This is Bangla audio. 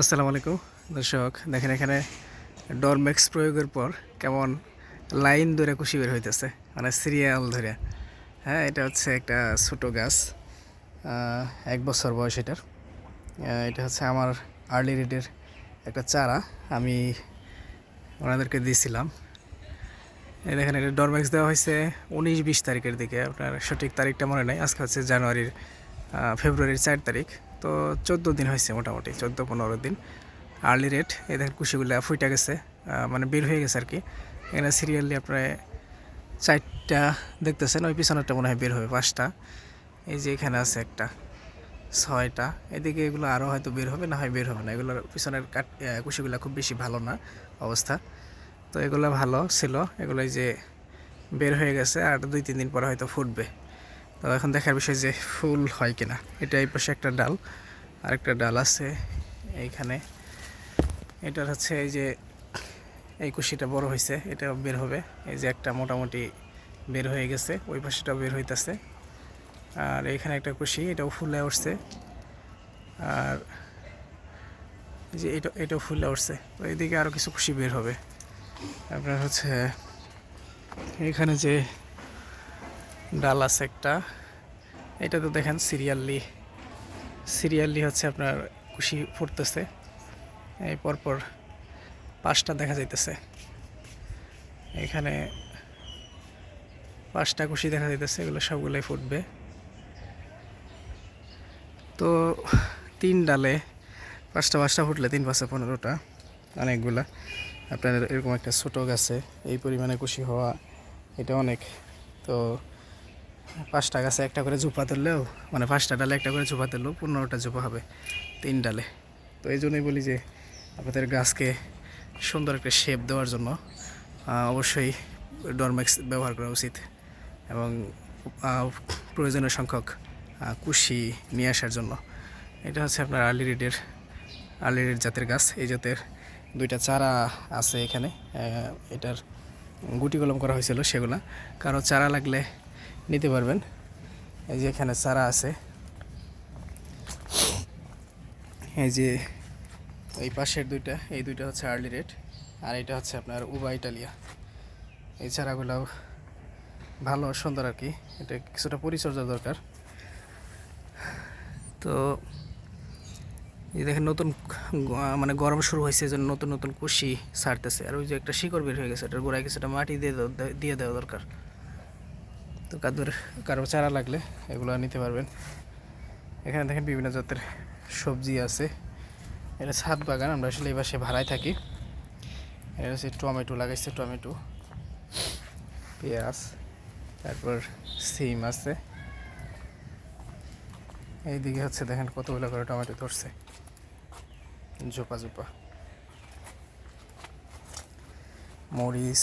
আসসালামু আলাইকুম, দর্শক। দেখেন এখানে ডরম্যাক্স প্রয়োগের পর কেমন লাইন ধরে কুশি বের হইতেছে মানে সিরিয়াল ধরে। হ্যাঁ এটা হচ্ছে একটা ছোটো গাছ এক বছর বয়স এটার। এটা হচ্ছে আমার আর্লি রেডের একটা চারা, আমি ওনাদেরকে দিয়েছিলাম দেখেন, এটা ডরম্যাক্স দেওয়া হয়েছে উনিশ বিশ তারিখের দিকে, আপনার সঠিক তারিখটা মনে নাই, আজকে হচ্ছে জানুয়ারির ফেব্রুয়ারির চার তারিখ। তো চোদ্দ দিন হয়েছে মোটামুটি, চোদ্দ পনেরো দিন। আর্লি রেট দেখেন কুশিগুলো ফুইটা গেছে মানে বের হয়ে গেছে আর কি এখানে সিরিয়ালি আপনার চারটা দেখতেছেন, ওই পিছনেরটা মনে হয় বের হবে, পাঁচটা। এই যে এখানে আছে একটা, ছয়টা। এদিকে এগুলো আরও হয়তো বের হবে, না হয় বের হবে না। এগুলোর পিছনের কাট কুশিগুলো খুব বেশি ভালো না অবস্থা। তো এগুলো ভালো ছিল, এগুলো যে বের হয়ে গেছে, আর দুই, তিন দিন পরে হয়তো ফুটবে। তো এখন দেখার বিষয় যে ফুল হয় কিনা। এটা এই পাশে একটা ডাল, আরেকটা ডাল আছে এইখানে। এটার হচ্ছে এই যে এই কুশিটা বড় হয়েছে এটা বের হবে। এই যে একটা মোটামুটি বের হয়ে গেছে, ওই পাশেটাও বের হইতেছে। আর এইখানে একটা কুশি, এটাও ফুলে উঠছে। আর যে এটা, এটাও ফুলে উঠছে। তো এইদিকে আরও কিছু খুশি বের হবে। আপনার হচ্ছে এখানে যে ডাল আছে একটা। এটা তো দেখেন সিরিয়ালি সিরিয়ালি হচ্ছে আপনার খুশি ফুটতেছে। এই পরপর পাঁচটা দেখা যাইতেছে। এখানে পাঁচটা খুশি দেখা যাইতেছে, এগুলো সবগুলোই ফুটবে। তো তিন ডালে পাঁচটা পাঁচটা ফুটলে তিন, পাঁচটা, পনেরোটা অনেকগুলা। আপনার এরকম একটা ছোটো গাছে এই পরিমাণে খুশি হওয়া এটা অনেক। তো পাঁচটা গাছে একটা করে জুপা তুললেও মানে পাঁচটা ডালে একটা করে জুপা তুললেও পনেরোটা জুপা হবে, তিন ডালে। তো এই জন্যই বলি যে, আপনাদের গাছকে সুন্দর একটা শেপ দেওয়ার জন্য অবশ্যই ডরম্যাক্স ব্যবহার করা উচিত এবং প্রয়োজনীয় সংখ্যক কুশি নিয়ে আসার জন্য। এটা হচ্ছে আপনার আর্লি রেডের, আর্লি রেড জাতের গাছ, এই জাতের দুইটা চারা আছে এখানে এটার গুটি কলম করা হয়েছিল সেগুলা। কারও চারা লাগলে নিতে পারবেন। এই যে এখানে চারা আছে। এই যে এই পাশের দুইটা, এই দুইটা হচ্ছে আর্লি রেড আর এটা হচ্ছে আপনার উবা ইটালিয়া। এই চারাগুলো ভালো সুন্দর আর কি। এটা কিছুটা পরিচর্যা দরকার। তো এই দেখেন নতুন মানে গরম শুরু হয়েছে জন্য নতুন নতুন কুশি ছাড়তেছে। আর ওই যে একটা শিকড় বের হয়ে গেছে, এটার গোড়ায় কিছুটা মাটি দিয়ে দিয়ে দেওয়া দরকার। তো কাদুর কারও চারা লাগলে এগুলো নিতে পারবেন। এখানে দেখেন বিভিন্ন জাতের সবজি আছে। এটা ছাদ বাগান, আমরা আসলে এই পাশে ভাড়ায় থাকি। এটা হচ্ছে টমেটো, লাগাইছে টমেটো, পেঁয়াজ, তারপর সিম আছে। এইদিকে হচ্ছে দেখেন কতগুলো করে টমেটো ধরছে। জোপা জোপা মরিচ